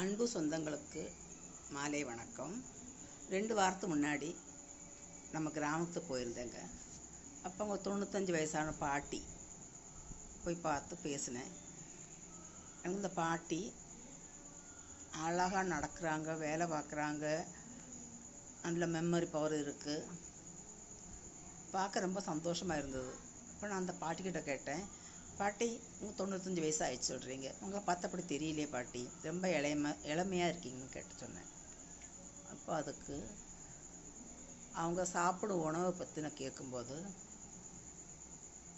அன்பு சொந்தங்களுக்கு மாலை வணக்கம். ரெண்டு வாரத்துக்கு முன்னாடி நம்ம கிராமத்துக்கு போயிருந்தேங்க. அப்போ அவங்க தொண்ணூத்தஞ்சு வயசான பாட்டி போய் பார்த்து பேசினேன். எனக்கு இந்த பாட்டி அழகாக நடக்கிறாங்க வேலை பார்க்குறாங்க. நல்ல மெமரி பவர் இருக்குது பார்க்க ரொம்ப சந்தோஷமாக இருந்தது. அப்போ நான் அந்த பாட்டிக்கிட்ட கேட்டேன் பாட்டி உங்கள் தொண்ணூத்தஞ்சு வயசு ஆயிடுச்சு சொல்கிறீங்க உங்களை பார்த்தபடி தெரியலையே பாட்டி. ரொம்ப இளையம இளமையாக இருக்கீங்கன்னு கேட்டு சொன்னேன். அப்போ அதுக்கு அவங்க சாப்பிடும் உணவை பற்றின கேட்கும்போது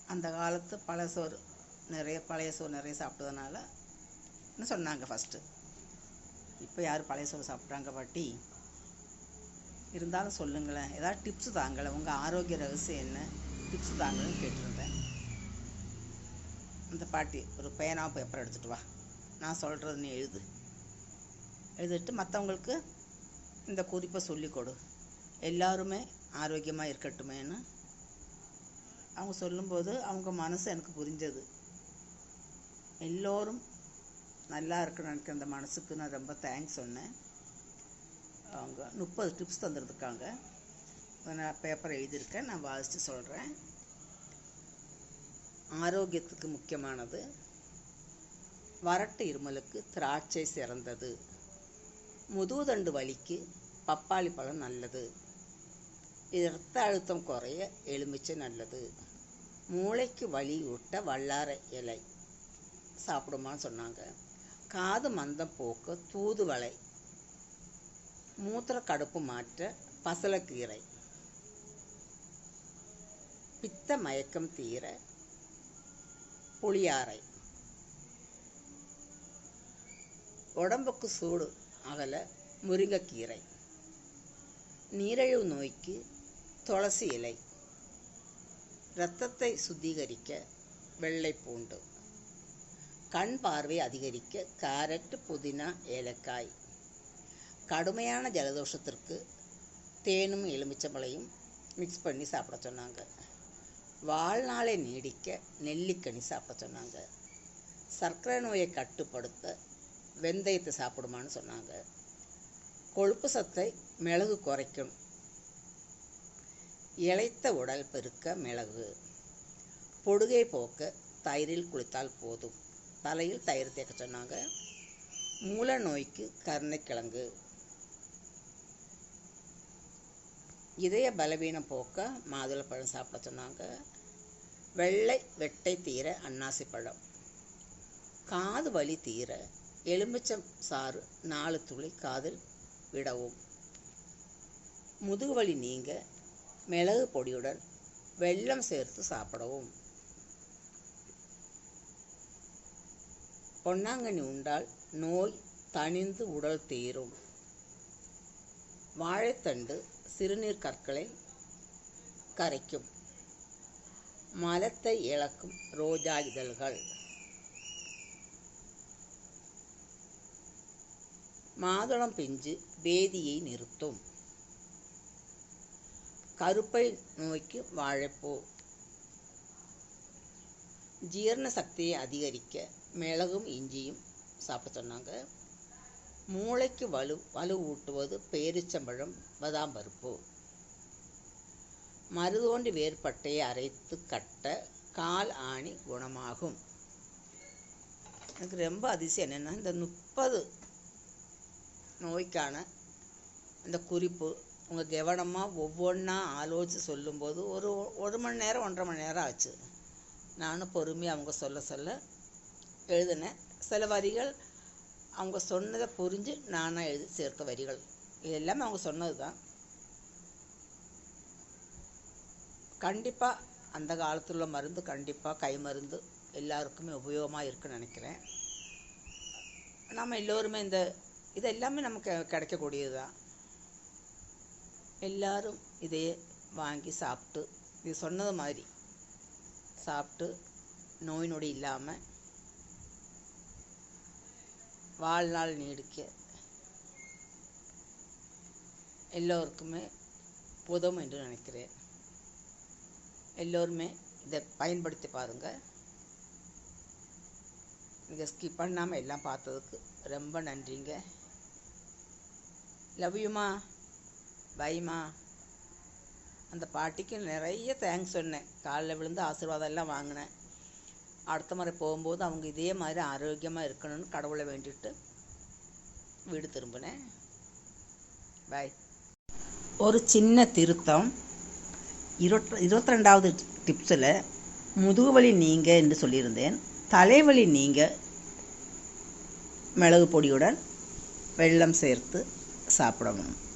அந்த காலத்து பழைய சோறு நிறைய பழைய சோறு நிறைய சாப்பிட்டதுனால என்ன சொன்னாங்க ஃபஸ்ட்டு இப்போ யார் பழைய சோறு சாப்பிட்றாங்க பாட்டி? இருந்தாலும் சொல்லுங்களேன். ஏதாவது டிப்ஸ் தாங்களேன். உங்கள் ஆரோக்கிய ரகசியம் என்ன? டிப்ஸ் தாங்களேன்னு கேட்டிருந்தேன். அந்த பாட்டி ஒரு பேனா பேப்பர் எடுத்துகிட்டு வா. நான் சொல்கிறது நீ எழுது. எழுதிட்டு மற்றவங்களுக்கு இந்த குறிப்பை சொல்லிக் கொடு. எல்லாருமே ஆரோக்கியமாக இருக்கட்டுமேன்னு அவங்க சொல்லும்போது அவங்க மனசு எனக்கு புரிஞ்சது. எல்லோரும் நல்லா இருக்குன்னு நினைக்கிற அந்த மனசுக்கு நான் ரொம்ப தேங்க்ஸ் சொன்னேன். அவங்க முப்பது டிப்ஸ் தந்துருந்துருக்காங்க. நான் பேப்பர் எழுதியிருக்கேன் நான் வாசித்து சொல்கிறேன் ஆரோக்கியத்துக்கு முக்கியமானது. வறட்டு இருமலுக்கு திராட்சை சிறந்தது. முதுகுதண்டு வலிக்கு பப்பாளி பழம் நல்லது. இரத்த அழுத்தம் குறைய எலுமிச்சை நல்லது. மூளைக்கு வலி விட்ட வல்லார இலை சாப்பிடுமான்னு சொன்னாங்க. காது மந்தம் போக்க தூதுவளை மூத்திர கடுப்பு மாற்ற பசலக்கீரை. பித்த மயக்கம் தீர புளியாறை உடம்புக்கு சூடு அகல முருங்கைக்கீரை. நீரழிவு நோய்க்கு துளசி இலை. இரத்தத்தை சுத்திகரிக்க வெள்ளை பூண்டு. கண் பார்வை அதிகரிக்க கேரட் புதினா ஏலக்காய். கடுமையான ஜலதோஷத்திற்கு தேனும் எலுமிச்சம்பளையும் மிக்ஸ் பண்ணி சாப்பிட சொன்னாங்க. வாழ்நாளை நீடிக்க நெல்லிக்கனி சாப்பிட சொன்னாங்க. சர்க்கரை நோயை கட்டுப்படுத்த வெந்தயத்தை சாப்பிடுமான்னு சொன்னாங்க. கொழுப்பு சத்தை மிளகு குறைக்கும் இளைத்த உடல் பெருக்க மிளகு. பொடுகை போக்க தயிரில் குளித்தால் போதும். தலையில் தயிர் தேக்க சொன்னாங்க. மூல நோய்க்கு கருணைக்கிழங்கு. இதய பலவீனம் போக்க மாதுளப்பழம் சாப்பிட சொன்னாங்க. வெள்ளை வெட்டை தீர அன்னாசி பழம். காது வலி தீர எலுமிச்சம் சாறு நாலு துளி காதில் விடவும். முதுகு வலி நீங்க மிளகு பொடியுடன் வெல்லம் சேர்த்து சாப்பிடவும். பொன்னாங்கண்ணி உண்டால் நோய் தணிந்து உடல் தீரும். வாழைத்தண்டு சிறுநீர் கற்களை கரைக்கும். மலத்தை இழக்கும் ரோஜா இதழ்கள் மாதுளம் பிஞ்சு பேதியை நிறுத்தும். கருப்பை நோய்க்கு வாழைப்பூ. ஜீரண சக்தியை அதிகரிக்க மிளகும் இஞ்சியும் சாப்பிட சொன்னாங்க. மூளைக்கு வலு வலு ஊட்டுவது பேரிச்சம்பழம் பதாம் பருப்பு. மருதோண்டி வேர்பட்டையை அரைத்து கட்ட கால் ஆணி குணமாகும். எனக்கு ரொம்ப அதிசயம் என்னென்னா இந்த முப்பது நோய்க்கான இந்த குறிப்பு உங்கள் கவனமாக ஒவ்வொன்றா ஆலோசித்து சொல்லும்போது ஒரு ஒரு மணி நேரம் ஒன்றரை மணி நேரம் ஆச்சு. நானும் பொறுமையாக அவங்க சொல்ல சொல்ல எழுதினேன். சில வரிகள் அவங்க சொன்னதை புரிஞ்சு நானாக எழுதி சேர்க்க வரிகள். இது எல்லாமே அவங்க சொன்னது தான் கண்டிப்பாக அந்த காலத்தில் உள்ள மருந்து கண்டிப்பாக கை மருந்து எல்லாருக்குமே உபயோகமாக இருக்குன்னு நினைக்கிறேன். நம்ம எல்லோருமே இந்த இது எல்லாமே நமக்கு கிடைக்கக்கூடியது தான் எல்லோரும் இதையே வாங்கி சாப்பிட்டு இது சொன்னது மாதிரி சாப்பிட்டு நோய் நொடி இல்லாமல் வாழ்நாள் நீடிக்க எல்லோருக்குமே உதவும் என்று நினைக்கிறேன். எல்லோருமே இதை பயன்படுத்தி பாருங்கள் நீங்கள் ஸ்கிப் பண்ணாமல் எல்லாம் பார்த்ததுக்கு ரொம்ப நன்றிங்க. லவ்யூமா பைமா அந்த பாட்டிக்கு நிறைய தேங்க்ஸ் சொன்னேன். காலில் விழுந்து ஆசீர்வாதம் எல்லாம் வாங்கினேன். அடுத்த முறை போகும்போது அவங்க இதே மாதிரி ஆரோக்கியமாக இருக்கணும்னு கடவுளை வேண்டிட்டு வீடு திரும்பினேன். பாய் ஒரு சின்ன திருத்தம். இருபத்தி இருபத்தி ரெண்டாவது டிப்ஸில் முதுகுவலி நீங்க என்று சொல்லியிருந்தேன். தலைவலி நீங்க மிளகு பொடியுடன் வெள்ளம் சேர்த்து சாப்பிடணும்.